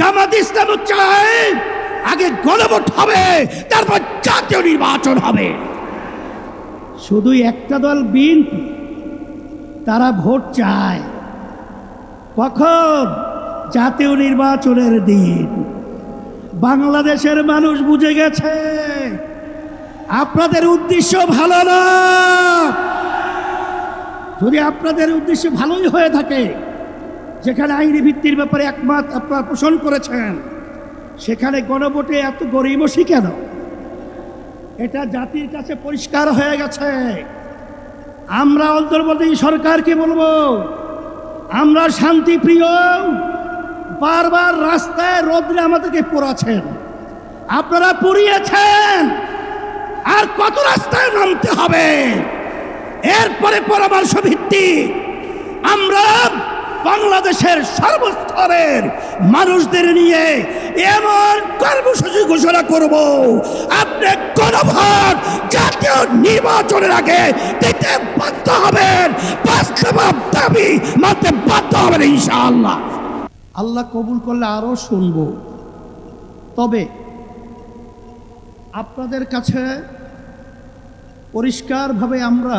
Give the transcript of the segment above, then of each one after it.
জামাত ইসলাম চায়, আগে গণভোট হবে, তারপর জাতীয় নির্বাচন হবে। শুধু একটা দল বিএনপি, তারা ভোট চায়। কখন? জাতীয় নির্বাচনের দিন। বাংলাদেশের মানুষ বুঝে গেছে, আপনাদের উদ্দেশ্য ভালো না। যদি আপনাদের উদ্দেশ্য ভালোই হয়ে থাকে যেখানে আইনি ভিত্তির ব্যাপারে একমত আপনারা পোষণ করেছেন, সেখানে গণভোটে এত গরিমসি কেন? এটা জাতির কাছে পরিষ্কার হয়ে গেছে। আমরা অন্তর্বর্তী সরকারকে বলব, আমরা শান্তিপ্রিয়, বারবার রাস্তায় রোদ্রে আমাদেরকে পোড়াছেন আপনারা পুড়িয়েছেন, আর কত রাস্তায় নামতে হবে? এরপরে পরামর্শ ভিত্তিক আমরা বাংলাদেশের সর্বস্তরের মানুষদের নিয়ে এমন কর্মসূচি ঘোষণা করব। আপনি কোন ভোট জাতীয় নির্বাচনের আগে দিতে বাধ্য হবেন। বাস্তব দাবি মানতে বাধ্য হবেন ইনশাআল্লাহ। আল্লাহ কবুল করলে আরও শুনব। তবে আপনাদের কাছে পরিষ্কারভাবে আমরা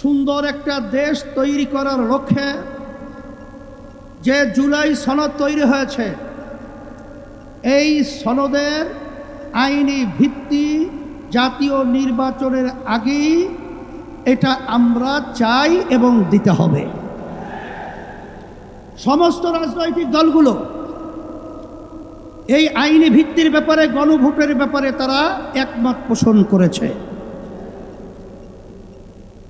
সুন্দর একটা দেশ তৈরি করার লক্ষ্যে যে জুলাই সনদ তৈরি হয়েছে, এই সনদের আইনি ভিত্তি জাতীয় নির্বাচনের আগেই এটা আমরা চাই এবং দিতে হবে। সমস্ত রাজনৈতিক দলগুলো এই আইনি ভিত্তির ব্যাপারে, গণভোটের ব্যাপারে তারা একমত পোষণ করেছে।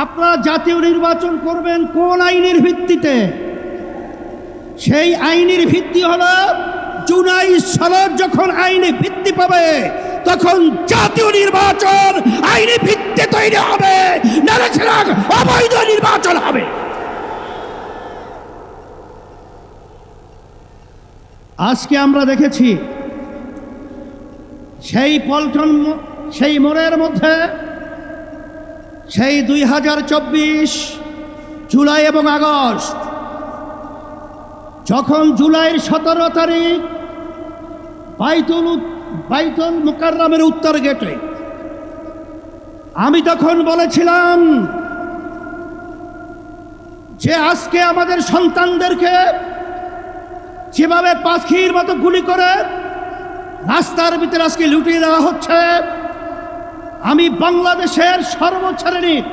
আপনারা জাতীয় নির্বাচন করবেন কোন আইনের ভিত্তিতে? সেই আইনের ভিত্তি হল, জুলাই সনদ যখন আইনে ভিত্তি পাবে, তখন জাতীয় নির্বাচন আইনি ভিত্তি তৈরি হবে। অবৈধ নির্বাচন হবে। আজকে আমরা দেখেছি, সেই পল্টন, সেই মোড়ের মধ্যে সেই দুই হাজার চব্বিশ জুলাই এবং আগস্ট, যখন জুলাইয়ের সতেরো তারিখ বাইতুল বাইতুল মুকাররামের উত্তর গেটে, আমি তখন বলেছিলাম যে আজকে আমাদের সন্তানদেরকে যেভাবে পাখির মতো গুলি করে রাস্তার ভিতরে আজকে লুটিয়ে দেওয়া হচ্ছে আমি বাংলাদেশের সর্বশ্রেণীর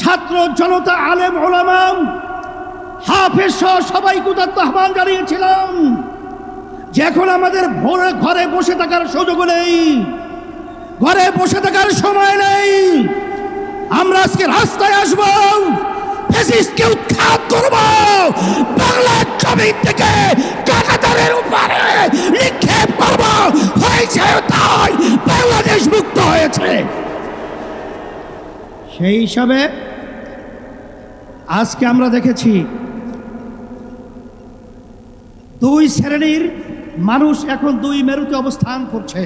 ছাত্র জনতা আলেম ওলামাম হাফেজ সহ সবাই কুতাত্ম আহ্বান জানিয়েছিলাম যে এখন আমাদের ভোরে ঘরে বসে থাকার সুযোগ নেই, ঘরে বসে থাকার সময় নেই। আমরা আজকে রাস্তায় আসব। ফ্যাসিস্টকে উৎখাত করব। বাংলার জমিন থেকে কাকাতারের উপরে নিক্ষেপ করব। হয়েছে তাই বাংলাদেশ মুক্ত হয়েছে। সেই হিসাবে আজকে আমরা দেখেছি দুই শ্রেণির মানুষ এখন দুই মেরুতে অবস্থান করছে।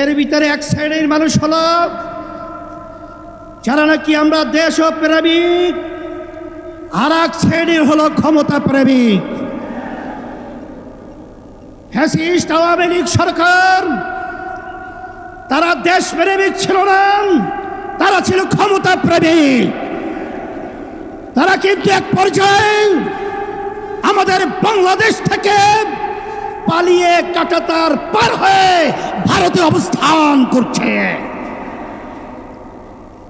এর ভিতরে এক শ্রেণির মানুষ হলো যারা নাকি আমরা দেশ প্রেমিক আর এক শ্রেণির হলো ক্ষমতা প্রেমিক। ফ্যাসিস্ট, আওয়ামী লীগ সরকার, তারা দেশ প্রেমিক ছিল না, তারা ছিল ক্ষমতা প্রেমিক। তারা কিন্তু এক পর্যায়ে আমাদের বাংলাদেশ থেকে পালিয়ে কাটাতার পার হয়ে ভারতে অবস্থান করছে।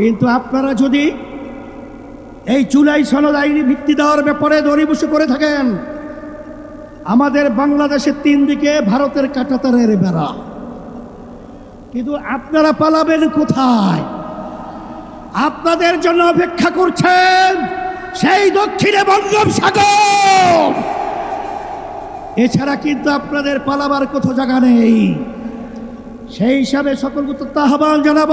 কিন্তু আপনারা যদি এই জুলাই সনদ আইনি ভিত্তি দেওয়ার ব্যাপারে দরিবসে করে থাকেন, আমাদের বাংলাদেশের তিন দিকে ভারতের কাটাতারের বেড়া। কিন্তু আপনারা পালাবেন কোথায়? আপনাদের জন্য অপেক্ষা করছেন সেই দক্ষিণে বঙ্গোপসাগর এছাড়া কিন্তু আপনাদের পালাবার কোথাও জায়গা নেই। সেই হিসাবে সকলকে তো আহ্বান জানাব।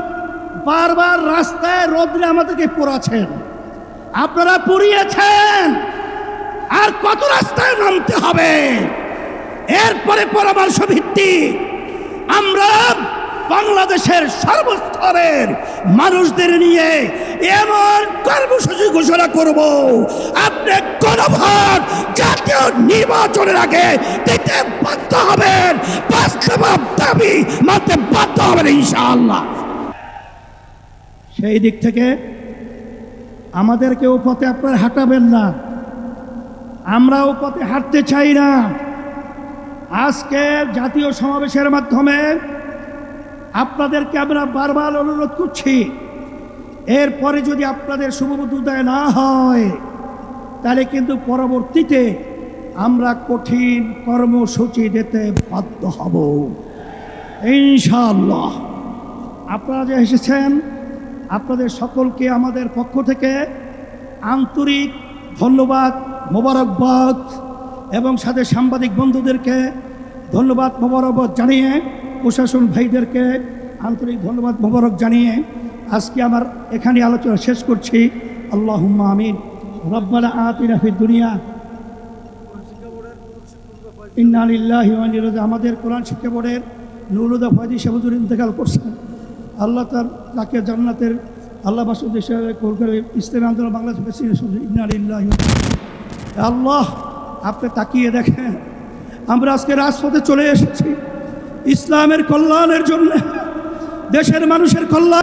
বারবার রাস্তায় রোদ্রে আমাদেরকে পোড়াছেন আপনারা পুড়িয়েছেন। আর কত রাস্তায় নামতে হবে? এরপরে পরামর্শ ভিত্তিক আমরা বাংলাদেশের সর্বস্তরের মানুষদের নিয়ে এমন কর্মসূচি ঘোষণা করব। আপনি কোন ভোট জাতীয় নির্বাচনের আগে দিতে বাধ্য হবেন। বাস্তব দাবি মানতে বাধ্য হবেন ইনশাআল্লাহ। সেই দিক থেকে আমাদেরকেও পথে আপনার হাঁটাবেন না। আমরাও পথে হাঁটতে চাই না। আজকে জাতীয় সমাবেশের মাধ্যমে আপনাদেরকে আমরা বারবার অনুরোধ করছি, এরপরে যদি আপনাদের শুভবুদ্ধতায় না হয়, তাহলে কিন্তু পরবর্তীতে আমরা কঠিন কর্মসূচি দিতে বাধ্য হব। ইনশাল্লাহ আপনারা যে এসেছেন আপনাদের সকলকে আমাদের পক্ষ থেকে আন্তরিক ধন্যবাদ, মোবারকবাদ এবং সাথে সাংবাদিক বন্ধুদেরকে ধন্যবাদ, মোবারকবাদ জানিয়ে, প্রশাসন ভাইদেরকে আন্তরিক ধন্যবাদ, মোবারক জানিয়ে আজকে আমার এখানে আলোচনা শেষ করছি। আল্লাহ আমিন। রব্বানা আতিনা দুনিয়া। আমাদের কোরআন শিক্ষা বোর্ডের নুরুদা ফয়দি সাহুজুর ইন্তেকাল করছেন। আল্লাহ তার তাকে জান্নাতের আল্লাহ বাসুদ হিসাবে কবুল ইসলামী আন্দোলন বাংলাদেশ আল্লাহ, আপনি তাকিয়ে দেখেন, আমরা আজকে রাজপথে চলে এসেছি। ইসলামের কল্যাণের জন্য, দেশের মানুষের কল্যাণ